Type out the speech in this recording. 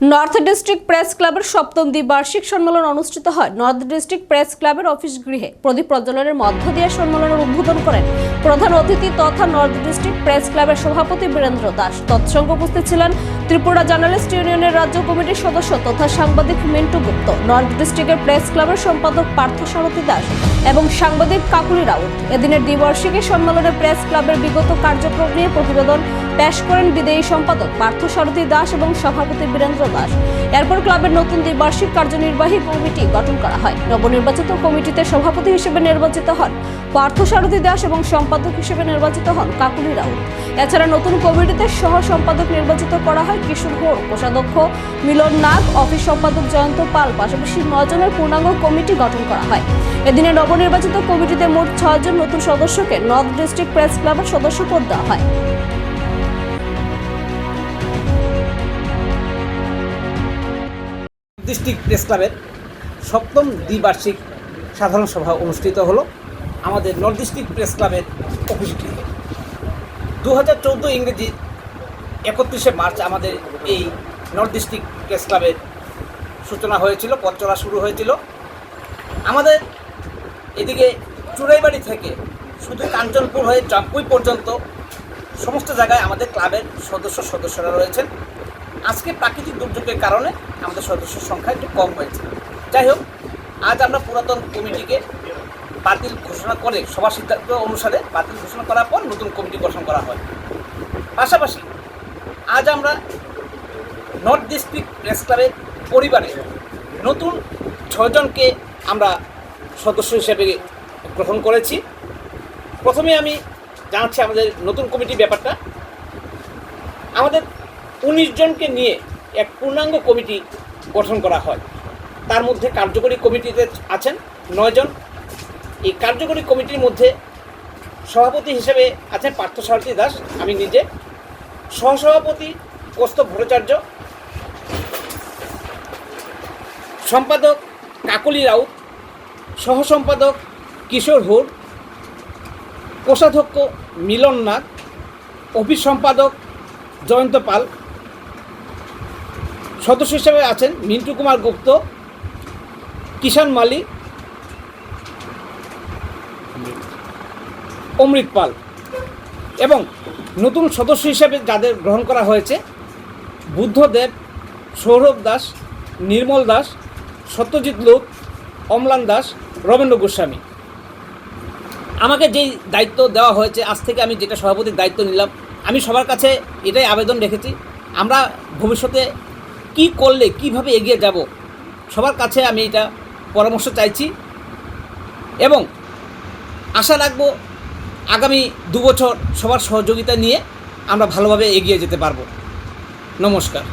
North district press ক্লাবের সপ্তম দ্বিবার্ষিক সম্মেলন অনুষ্ঠিত হয়। নর্থ ডিস্ট্রিক্ট প্রেস ক্লাবের অফিস গৃহে প্রদীপ প্রজ্বলনের মধ্য দিয়ে সম্মেলনের উদ্বোধন করেন প্রধান অতিথি তথা নর্থ ডিস্ট্রিক্ট প্রেস ক্লাবের সভাপতি বীরেন্দ্র দাস। তৎসঙ্গে উপস্থিত ছিলেন ত্রিপুরা জার্নালিস্ট ইউনিয়নের রাজ্য কমিটির সদস্য তথা সাংবাদিক মিন্টু গুপ্ত। নর্থ ডিস্ট্রিক্টের প্রেস ক্লাবের সম্পাদক পার্থ সারথী দাস এবং সাংবাদিক কাকুলি রাউত। এদিনের দ্বিবার্ষিকী সম্মেলনে প্রেস ক্লাবের বিগত কার্যক্রম নিয়ে প্রতিবেদন পেশ করেন বিদেয়ী সম্পাদক পার্থ সারথী দাস এবং সভাপতি বীরেন্দ্র দাস। এরপর ক্লাবের নতুন দ্বিবার্ষিক কার্যনির্বাহী কমিটি গঠন করা হয়। নবনির্বাচিত কমিটিতে সভাপতি হিসেবে নির্বাচিত হন পার্থ সারথী দাস এবং সম্পাদক হিসেবে নির্বাচিত হন কাকুলি রাউত এছাড়া নতুন কমিটিতে সহ সম্পাদক নির্বাচিত করা হয় কিশোর ঘোর কোষাধ্যক্ষ মিলন নাগ, অফিস সম্পাদক জয়ন্ত পাল, পাশাপাশি নজনের পূর্ণাঙ্গ কমিটি গঠন করা হয়। এদিনে নবনির্বাচিত কমিটিতে মোট ছয়জন নতুন সদস্যকে নর্থ ডিস্ট্রিক্ট প্রেস ক্লাবের সদস্য পদ দেওয়া হয়। ডিস্ট্রিক্ট প্রেস ক্লাবের সপ্তম দ্বিবার্ষিক সাধারণ সভা অনুষ্ঠিত হলো আমাদের নর্থ ডিস্ট্রিক্ট প্রেস ক্লাবের অফিস গৃহে। দু হাজার চৌদ্দো ইংরেজি একত্রিশে মার্চ আমাদের এই নর্থ ডিস্ট্রিক্ট প্রেস ক্লাবের সূচনা হয়েছিল, পথ চলা শুরু হয়েছিল। আমাদের এদিকে চুড়াইবাড়ি থেকে শুধু কাঞ্চনপুর হয়ে জাম্পুই পর্যন্ত সমস্ত জায়গায় আমাদের ক্লাবের সদস্য সদস্যরা রয়েছেন। আজকে প্রাকৃতিক দুর্যোগের কারণে আমাদের সদস্যের সংখ্যা একটু কম হয়েছে। যাই হোক, আজ আমরা পুরাতন কমিটিকে বাতিল ঘোষণা করে সবার সিদ্ধান্ত অনুসারে বাতিল ঘোষণা করার পর নতুন কমিটি গঠন করা হয়। পাশাপাশি আজ আমরা নর্থ ডিস্ট্রিক্ট প্রেস ক্লাবের পরিবারে নতুন ছজনকে আমরা সদস্য হিসেবে গ্রহণ করেছি। প্রথমে আমি জানাচ্ছি আমাদের নতুন কমিটি ব্যাপারটা। আমাদের উনিশ জনকে নিয়ে এক পূর্ণাঙ্গ কমিটি গঠন করা হয়। তার মধ্যে কার্যকরী কমিটিতে আছেন নয়জন এই কার্যকরী কমিটির মধ্যে সভাপতি হিসেবে আছেন পার্থসারথী দাস, আমি নিজে। সহসভাপতি কৌস্তব ভট্টাচার্য। সম্পাদক কাকলি রাউত। সহসম্পাদক কিশোর হোর। কোষাধ্যক্ষ মিলন নাথ। অফিস সম্পাদক জয়ন্ত পাল। সদস্য হিসেবে আছেন মিন্টু কুমার গুপ্ত, কিষাণ মালি, অমৃত পাল। এবং নতুন সদস্য হিসেবে যাদের গ্রহণ করা হয়েছে, বুদ্ধদেব, সৌরভ দাস, নির্মল দাস, সত্যজিৎ লোক, অম্লান দাস, রবীন্দ্র গোস্বামী। আমাকে যেই দায়িত্ব দেওয়া হয়েছে, আজ থেকে আমি যেটা সভাপতির দায়িত্ব নিলাম, আমি সবার কাছে এটাই আবেদন রেখেছি। আমরা ভবিষ্যতে কি করলে, কীভাবে এগিয়ে যাব? সবার কাছে আমি এটা পরামর্শ চাইছি। এবং আশা রাখব আগামী দু বছর সবার সহযোগিতা নিয়ে আমরা ভালোভাবে এগিয়ে যেতে পারব। নমস্কার।